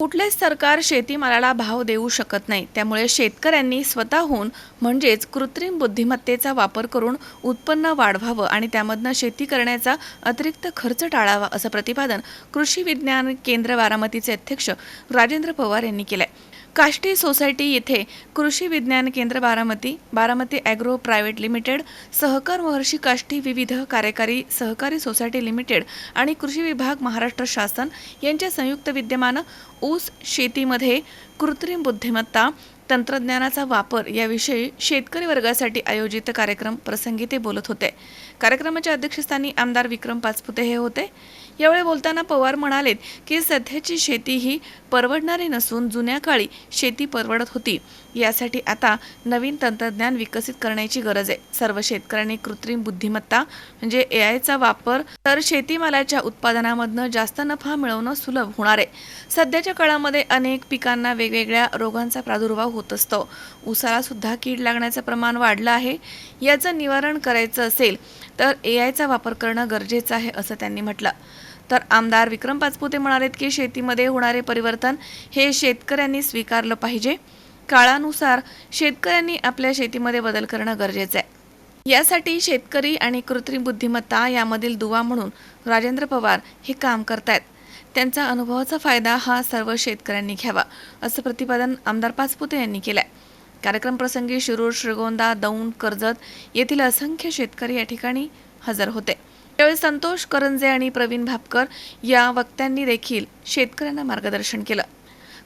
कुठलेच सरकार शेतीमालाला भाव देऊ शकत नाही. त्यामुळे शेतकऱ्यांनी स्वतःहून म्हणजेच कृत्रिम बुद्धिमत्तेचा वापर करून उत्पन्न वाढवावं आणि त्यामधनं शेती करण्याचा अतिरिक्त खर्च टाळावा असं प्रतिपादन कृषी विज्ञान केंद्र बारामतीचे अध्यक्ष राजेंद्र पवार यांनी केलं आहे काष्टी सोसायटी येथे Krishi Vigyan Kendra Baramati Baramati agro private limited सहकार महर्षी काष्टी विविध कार्यकारी सहकारी सोसायटी लिमिटेड आणि कृषी विभाग महाराष्ट्र शासन यांच्या संयुक्त विद्यमानं ऊस शेतीमध्ये कृत्रिम बुद्धिमत्ता तंत्रज्ञानाचा वापर याविषयी शेतकरी वर्गासाठी आयोजित कार्यक्रम प्रसंगी ते बोलत होते. कार्यक्रमाच्या अध्यक्षस्थानी आमदार विक्रम पाचपुते हे होते. यावेळी बोलताना पवार म्हणालेत की सध्याची शेती ही परवडणारी नसून जुन्या काळी शेती परवडत होती. यासाठी आता नवीन तंत्रज्ञान विकसित करण्याची गरज आहे. सर्व शेतकऱ्यांनी कृत्रिम बुद्धिमत्ता म्हणजे ए आयचा वापर तर शेतीमालाच्या उत्पादनामधनं जास्त नफा मिळवणं सुलभ होणार आहे. सध्याच्या काळामध्ये अनेक पिकांना वेगवेगळ्या रोगांचा प्रादुर्भाव होत असतो. उसाला सुद्धा कीड लागण्याचं प्रमाण वाढलं आहे. याचं निवारण करायचं असेल तर ए आयचा वापर करणं गरजेचं आहे असं त्यांनी म्हटलं. तर आमदार विक्रम पाचपुते म्हणालेत की शेतीमध्ये होणारे परिवर्तन हे शेतकऱ्यांनी स्वीकारलं पाहिजे. काळानुसार शेतकऱ्यांनी आपल्या शेतीमध्ये बदल करणं गरजेचं आहे. यासाठी शेतकरी आणि कृत्रिम बुद्धिमत्ता यामधील दुवा म्हणून राजेंद्र पवार हे काम करतायत. त्यांचा अनुभवाचा फायदा हा सर्व शेतकऱ्यांनी घ्यावा असं प्रतिपादन आमदार पाचपुते यांनी केलंय. कार्यक्रम प्रसंगी शिरूर श्रीगोंदा दौंड कर्जत येथील असंख्य शेतकरी या ठिकाणी हजर होते. त्यावेळी संतोष करंजे आणि प्रवीण भापकर या वक्त्यांनी देखील शेतकऱ्यांना मार्गदर्शन केलं.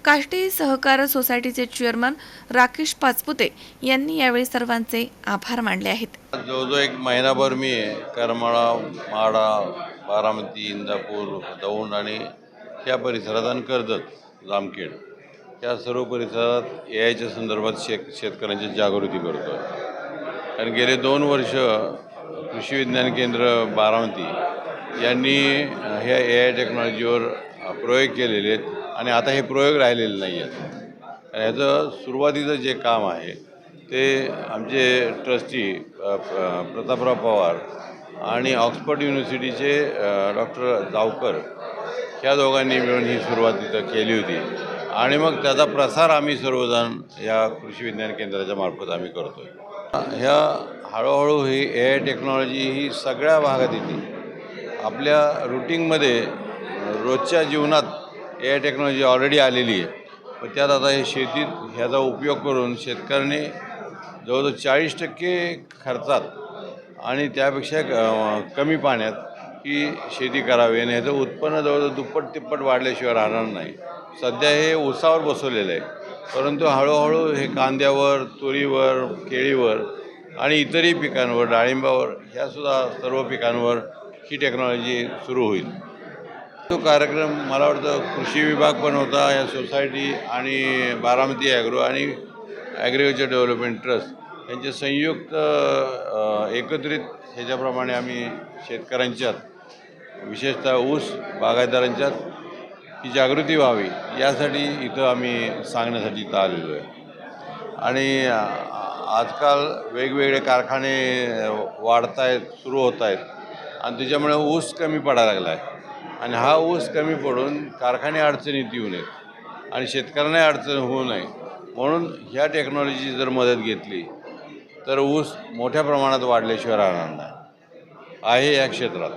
काष्टी सहकार सोसायटीचे चेअरमन राकेश पाचपुते यांनी यावेळी सर्वांचे आभार मानले आहेत. जवळजवळ एक महिनाभर मी करमाळा माडा बारामती इंदापूर दौंड आणि त्या परिसरात आणि कर्जत जामखेड या सर्व परिसरात ए आयच्या संदर्भात शेत शेतकऱ्यांची जागृती करतो कारण गेले दोन वर्ष कृषी विज्ञान केंद्र बारामती यांनी ह्या ए आय टेक्नॉलॉजीवर प्रयोग केलेले आहेत. आणि आता हे प्रयोग राहिलेले नाही आहेत. ह्याचं सुरुवातीचं जे काम आहे ते आमचे ट्रस्टी प्रतापराव पवार आणि ऑक्सफर्ड युनिव्हर्सिटीचे डॉक्टर जावकर ह्या दोघांनी मिळून ही सुरुवात तिथं केली होती. आणि मग त्याचा प्रसार आम्ही सर्वजण या कृषी विज्ञान केंद्राच्या मार्फत आम्ही करतो आहे ह्या हळूहळू ही ए आय टेक्नॉलॉजी ही सगळ्या भागात येते. आपल्या रुटीनमध्ये रोजच्या जीवनात ए आय टेक्नॉलॉजी ऑलरेडी आलेली आहे. पण त्यात आता हे शेतीत ह्याचा उपयोग करून शेतकऱ्यांनी जवळजवळ चाळीस टक्के खर्चात आणि त्यापेक्षा कमी पाण्यात ही शेती करावी आणि ह्याचं उत्पन्न जवळजवळ दुप्पट तिप्पट वाढल्याशिवाय राहणार नाही. सध्या हे उसावर बसवलेलं आहे. परंतु हळूहळू हे कांद्यावर तुरीवर केळीवर आणि इतरही पिकांवर डाळिंबावर ह्यासुद्धा सर्व पिकांवर ही टेक्नॉलॉजी सुरू होईल. तो कार्यक्रम मला वाटतं कृषी विभाग पण होता या सोसायटी आणि बारामती ॲग्रो आणि ॲग्रिकल्चर डेव्हलपमेंट ट्रस्ट यांचे संयुक्त एकत्रित ह्याच्याप्रमाणे आम्ही शेतकऱ्यांच्यात विशेषतः ऊस बागायतदारांच्यात ही जागृती व्हावी यासाठी इथं आम्ही सांगण्यासाठी इथं आलेलो आहे. आणि आजकाल वेगवेगळे कारखाने वाढत आहेत सुरू होत आहेत आणि त्याच्यामुळे ऊस कमी पडायला लागला आहे आणि हा ऊस कमी पडून कारखाने अडचणीत येऊ नयेत आणि शेतकऱ्यांना अडचण होऊ नये. म्हणून ह्या टेक्नॉलॉजीची जर मदत घेतली तर ऊस मोठ्या प्रमाणात वाढल्याशिवाय राहणार नाही. आहे या क्षेत्रात.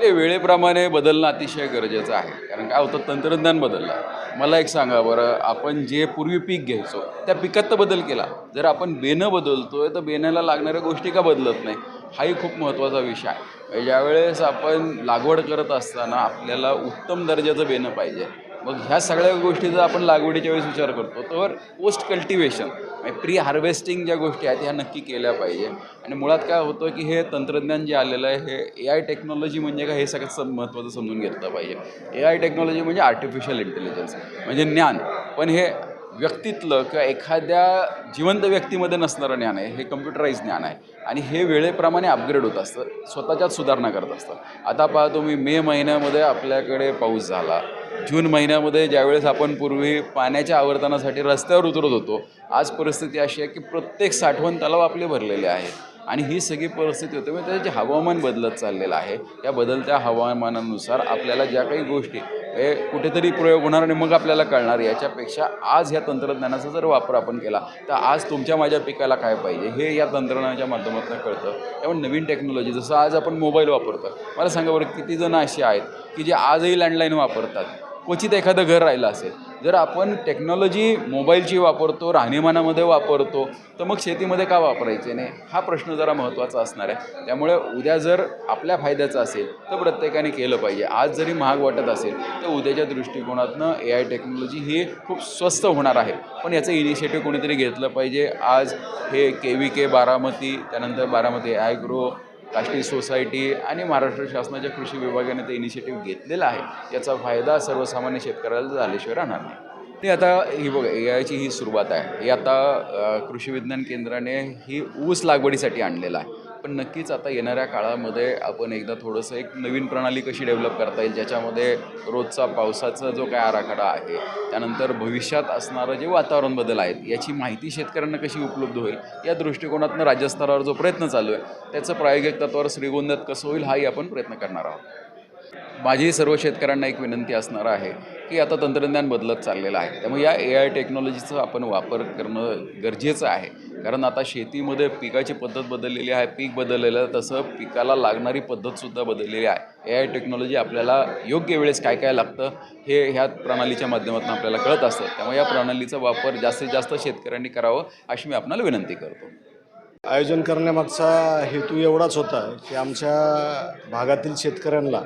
ते वेळेप्रमाणे बदलणं अतिशय गरजेचं आहे. कारण काय होतं तंत्रज्ञान बदललं. मला एक सांगा बरं आपण जे पूर्वी पीक घ्यायचो त्या पिकात तर बदल केला. जर आपण बेनं बदलतोय तर बेण्याला लागणाऱ्या गोष्टी का बदलत नाही? हाही खूप महत्त्वाचा विषय आहे. ज्यावेळेस आपण लागवड करत असताना आपल्याला उत्तम दर्जाचं बेणं पाहिजे. मग ह्या सगळ्या गोष्टी जर आपण लागवडीच्या वेळेस विचार करतो. तर पोस्ट कल्टिवेशन म्हणजे प्री हार्वेस्टिंग ज्या गोष्टी आहेत ह्या नक्की केल्या पाहिजे. आणि मुळात काय होतं की हे तंत्रज्ञान जे आलेलं आहे हे ए आय टेक्नॉलॉजी म्हणजे काय हे सगळ्यात सम महत्त्वाचं समजून घेतलं पाहिजे. ए आय टेक्नॉलॉजी म्हणजे आर्टिफिशियल इंटेलिजन्स म्हणजे ज्ञान. पण हे व्यक्तीतलं किंवा एखाद्या जिवंत व्यक्तीमध्ये नसणारं ज्ञान आहे हे कम्प्युटराईज ज्ञान आहे. आणि हे वेळेप्रमाणे अपग्रेड होत असतं स्वतःच्यात सुधारणा करत असतं. आता पाहतो मी मे महिन्यामध्ये आपल्याकडे पाऊस झाला. जून महिन्यामध्ये ज्यावेळेस आपण पूर्वी पाण्याच्या आवर्तनासाठी रस्त्यावर उतरत होतो आज परिस्थिती अशी आहे की प्रत्येक साठवण तलाव आपले भरलेले आहेत. आणि ही सगळी परिस्थिती होते. म्हणजे त्याचे जे हवामान बदलत चाललेलं आहे या बदलत्या हवामानानुसार आपल्याला ज्या काही गोष्टी हे कुठेतरी प्रयोग होणार आणि मग आपल्याला कळणार याच्यापेक्षा आज ह्या तंत्रज्ञानाचा जर वापर आपण केला तर आज तुमच्या माझ्या पिकाला काय पाहिजे हे या तंत्रज्ञानाच्या माध्यमातून कळतं. त्यामुळे नवीन टेक्नॉलॉजी जसं आज आपण मोबाईल वापरतो मला सांगा बरं किती जणं अशी आहेत की जे आजही लँडलाईन वापरतात? क्वचित एखादं घर राहिलं असेल जर आपण टेक्नॉलॉजी मोबाईलची वापरतो राहणीमानामध्ये वापरतो तर मग शेतीमध्ये का वापरायचे नाही? हा प्रश्न जरा महत्त्वाचा असणार आहे. त्यामुळे उद्या जर आपल्या फायद्याचं असेल तर प्रत्येकाने केलं पाहिजे. आज जरी महाग वाटत असेल तर उद्याच्या दृष्टिकोनातनं ए आय टेक्नॉलॉजी ही खूप स्वस्त होणार आहे. पण याचं इनिशिएटिव्ह कोणीतरी घेतलं पाहिजे. आज हे के व्ही के बारामती त्यानंतर Baramati agro Kashti society आणि महाराष्ट्र शासनाच्या कृषी विभागाने ते इनिशिएटिव्ह घेतलेला आहे. याचा फायदा सर्वसामान्य शेतकऱ्याला झाल्याशिवाय राहणार नाही. आणि आता ही बघा याची ही सुरुवात आहे. ही आता कृषी विज्ञान केंद्राने ही ऊस लागवडीसाठी आणलेला आहे. पण नक्कीच आता येणाऱ्या काळामध्ये आपण एकदा थोडंसं एक नवीन प्रणाली कशी डेव्हलप करता येईल ज्याच्यामध्ये रोजचा पावसाचा जो काय आराखडा आहे त्यानंतर भविष्यात असणारं जे वातावरण बदल आहेत याची माहिती शेतकऱ्यांना कशी उपलब्ध होईल या दृष्टिकोनातून राज्यस्तरावर जो प्रयत्न चालू आहे त्याचं प्रायोगिक तत्वावर श्रीगोंद्यात कसं होईल हाही आपण प्रयत्न करणार आहोत. माझी सर्व शेतकऱ्यांना एक विनंती असणार आहे की आता तंत्रज्ञान बदलत चाललेलं आहे त्यामुळे या ए आय टेक्नॉलॉजीचा आपण वापर करणं गरजेचं आहे. कारण आता शेतीमध्ये पिकाची पद्धत बदललेली आहे पीक बदललेलं आहे तसं पिकाला लागणारी पद्धतसुद्धा बदललेली आहे. ए आय टेक्नॉलॉजी आपल्याला योग्य वेळेस काय काय लागतं हे ह्या प्रणालीच्या माध्यमातून आपल्याला कळत असतं. त्यामुळे या प्रणालीचा वापर जास्तीत जास्त शेतकऱ्यांनी करावं अशी मी आपणाला विनंती करतो. आयोजन करण्यामागचा हेतू एवढाच होता की आमच्या भागातील शेतकऱ्यांना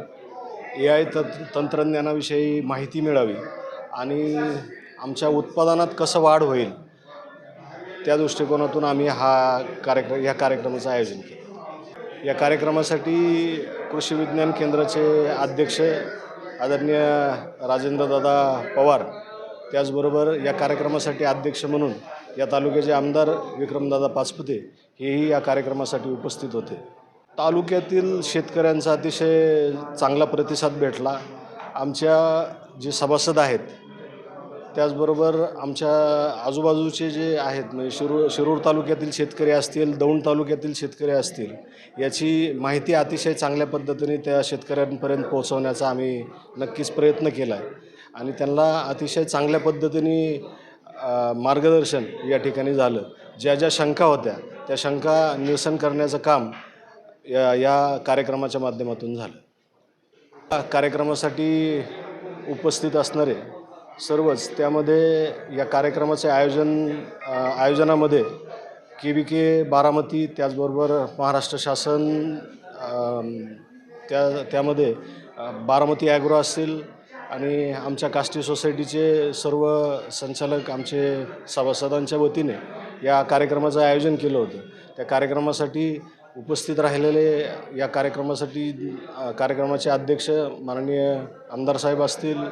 ए आय तंत्र तंत्रज्ञानाविषयी माहिती मिळावी आणि आमच्या उत्पादनात कसं वाढ होईल त्या दृष्टिकोनातून आम्ही हा कार्यक्रम ह्या कार्यक्रमाचं आयोजन केलं. या कार्यक्रमासाठी कृषी विज्ञान केंद्राचे अध्यक्ष आदरणीय राजेंद्रदादा पवार त्याचबरोबर या कार्यक्रमासाठी अध्यक्ष म्हणून या तालुक्याचे आमदार विक्रमदादा पाचपुते हेही या कार्यक्रमासाठी उपस्थित होते. तालुक्यातील शेतकऱ्यांचा अतिशय चांगला प्रतिसाद भेटला. आमच्या जे सभासद आहेत त्याचबरोबर आमच्या आजूबाजूचे जे आहेत म्हणजे शिरूर शिरूर तालुक्यातील शेतकरी असतील दौंड तालुक्यातील शेतकरी असतील याची माहिती अतिशय चांगल्या पद्धतीने त्या शेतकऱ्यांपर्यंत पोहोचवण्याचा आम्ही नक्कीच प्रयत्न केला आहे आणि त्यांना अतिशय चांगल्या पद्धतीने मार्गदर्शन या ठिकाणी झालं. ज्या ज्या शंका होत्या त्या शंका निरसन करण्याचं काम या या कार्यक्रमाच्या माध्यमातून झालं. कार्यक्रमासाठी उपस्थित असणारे सर्वच त्यामध्ये या कार्यक्रमाचे आयोजन आयोजनामध्ये के बी के बारामती त्याचबरोबर महाराष्ट्र शासन त्या त्यामध्ये बारामती ॲग्रो असतील आणि आमच्या काष्टी सोसायटीचे सर्व संचालक आमचे सभासदांच्या वतीने या कार्यक्रमाचं आयोजन केलं होतं. त्या कार्यक्रमासाठी उपस्थित राहिलेले या कार्यक्रमासाठी कार्यक्रमाचे अध्यक्ष माननीय आमदार साहेब असतील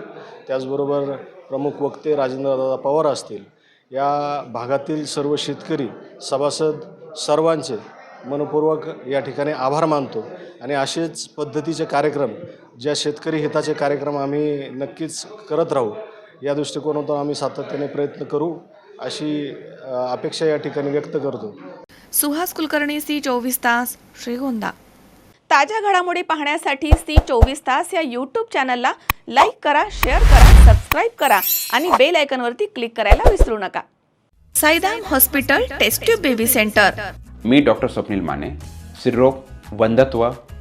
त्याचबरोबर प्रमुख वक्ते राजेंद्रदादा पवार असतील या भागातील सर्व शेतकरी सभासद सर्वांचे मनपूर्वक या ठिकाणी आभार मानतो. आणि असेच पद्धतीचे कार्यक्रम ज्या शेतकरी हिताचे कार्यक्रम आम्ही नक्कीच करत राहू या दृष्टिकोनातून आम्ही सातत्याने प्रयत्न करू अशी अपेक्षा या ठिकाणी व्यक्त करतो. सुहास कुलकर्णी सी चोवीस तास श्रीगोंदा. ताज्या घडामोडी पाहण्यासाठी सी चोवीस तास या यूट्यूब चॅनलला लाईक करा शेअर करा सबस्क्राईब करा आणि बेल आयकॉनवरती क्लिक करायला विसरू नका. Saidham hospital test tube baby centre मी डॉक्टर स्वप्नील माने स्त्रीरोग वंधत्व